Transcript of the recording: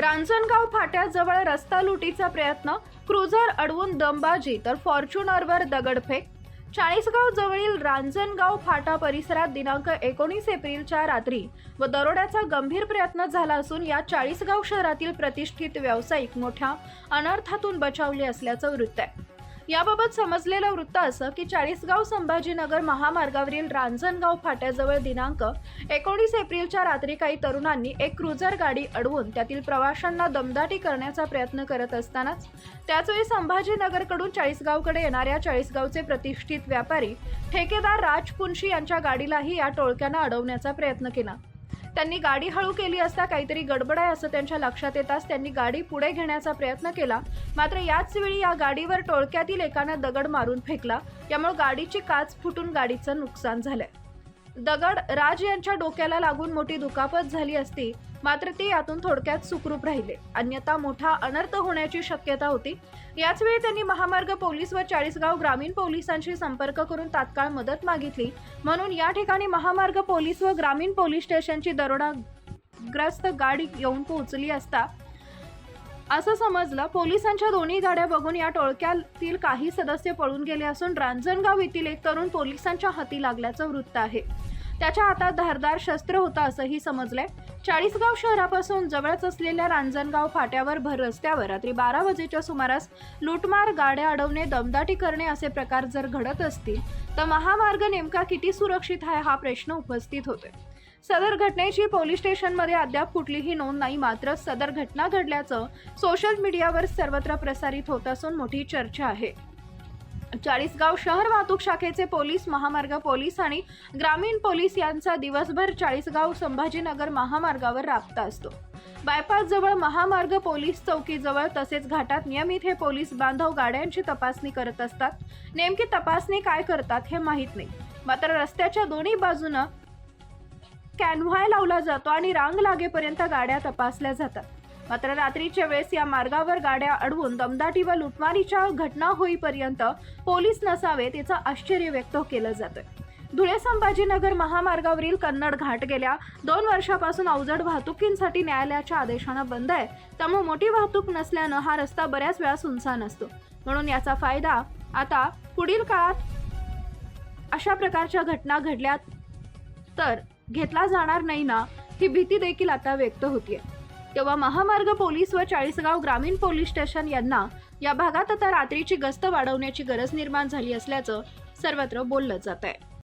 रांजणगाव फाट्याजवळ रस्ता लुटीचा प्रयत्न क्रुझर अडवून दमबाजी तर फॉर्च्युनरवर दगडफेक. चाळीसगाव जवळील रांजणगाव फाटा परिसरात दिनांक एकोणीस एप्रिलच्या रात्री व दरोड्याचा गंभीर प्रयत्न झाला असून या चाळीसगाव शहरातील प्रतिष्ठित व्यावसायिक मोठ्या अनर्थातून बचावले असल्याचं वृत्त आहे. याबाबत समजलेलं वृत्त असं की चाळीसगाव संभाजीनगर महामार्गावरील रांजणगाव फाट्याजवळ दिनांक एकोणीस एप्रिलच्या रात्री काही तरुणांनी एक क्रुझर गाडी अडवून त्यातील प्रवाशांना दमदाटी करण्याचा प्रयत्न करत असतानाच त्याचवेळी संभाजीनगरकडून चाळीसगावकडे येणाऱ्या चाळीसगावचे प्रतिष्ठित व्यापारी ठेकेदार राजपुंशी यांच्या गाडीलाही या टोळक्यानं अडवण्याचा प्रयत्न केला. त्यांनी गाडी हळू केली असता काहीतरी गडबड आहे असं त्यांच्या लक्षात येताच त्यांनी गाडी पुढे घेण्याचा प्रयत्न केला. मात्र याच वेळी या गाडीवर टोळक्यातील एकानं दगड मारून फेकला. यामुळे गाडीची काच फुटून गाडीचं नुकसान झालंय. दगड राज यांच्या डोक्याला लागून मोठी दुखापत झाली असती मात्र ते यातून थोडक्यात सुखरूप राहिले. अन्यथा मोठा अनर्थ होण्याची शक्यता होती. याच वेळी त्यांनी महामार्ग पोलीस व चाळीसगाव ग्रामीण पोलिसांशी संपर्क करून तात्काळ मदत मागितली. म्हणून या ठिकाणी महामार्ग पोलीस व ग्रामीण पोलीस स्टेशनची दरोडाग्रस्त गाडी येऊन पोहोचली असता असं समजलं पोलिसांच्या दोन्ही गाड्या बघून या टोळक्यातील काही सदस्य पळून गेले असून रांजणगाव येथील एक तरुण पोलिसांच्या हाती लागल्याचं वृत्त आहे. त्याच्या हातात धारदार शस्त्र होतं असंही समजलंय. चाळीसगाव शहरापासून जवळच असलेल्या रांजणगाव फाट्यावर भर रस्त्यावर रात्री बारा वाजेच्या सुमारास लूटमार गाड्या अडवणे दमदाटी करणे असे प्रकार जर घडत असतील तर महामार्ग नेमका किती सुरक्षित आहे हा प्रश्न उपस्थित होतोय. सदर घटनेची पोलीस स्टेशनमध्ये अद्याप कुठलीही नोंद नाही मात्र सदर घटना घडल्याचं सोशल मीडियावर सर्वत्र प्रसारित होत असून मोठी चर्चा आहे. चाळीसगाव शहर वाहतूक शाखेचे पोलीस महामार्ग पोलीस आणि ग्रामीण पोलीस यांचा दिवसभर चाळीसगाव संभाजीनगर महामार्गावर राबता असतो. बायपास जवळ महामार्ग पोलीस चौकीजवळ तसेच घाटात नियमित हे पोलीस बांधव गाड्यांची तपासणी करत असतात. नेमकी तपासणी काय करतात हे माहीत नाही. मात्र रस्त्याच्या दोन्ही बाजूनं कॅनव्हाय लावला जातो आणि रांग लागेपर्यंत गाड्या तपासल्या जातात. मात्र रात्रीच्या वेळेस या मार्गावर गाड्या अडवून दमदाटी व लुटमारीच्या घटना होईपर्यंत पोलीस नसावेत याचं आश्चर्य व्यक्त केलं जातं धुळे संभाजीनगर महामार्गावरील कन्नड घाट गेल्या दोन वर्षापासून अवजड वाहतुकींसाठी न्यायालयाच्या आदेशानं बंद आहे. त्यामुळे मोठी वाहतूक नसल्यानं हा रस्ता बऱ्याच वेळा सुनसान असतो. म्हणून याचा फायदा आता पुढील काळात अशा प्रकारच्या घटना घडल्या तर घेतला जाणार नाही ना ही भीती देखील आता व्यक्त होतीये. तेव्हा महामार्ग पोलीस व चाळीसगाव ग्रामीण पोलीस स्टेशन यांना या भागात आता रात्रीची गस्त वाढवण्याची गरज निर्माण झाली असल्याचं सर्वत्र बोललं जात आहे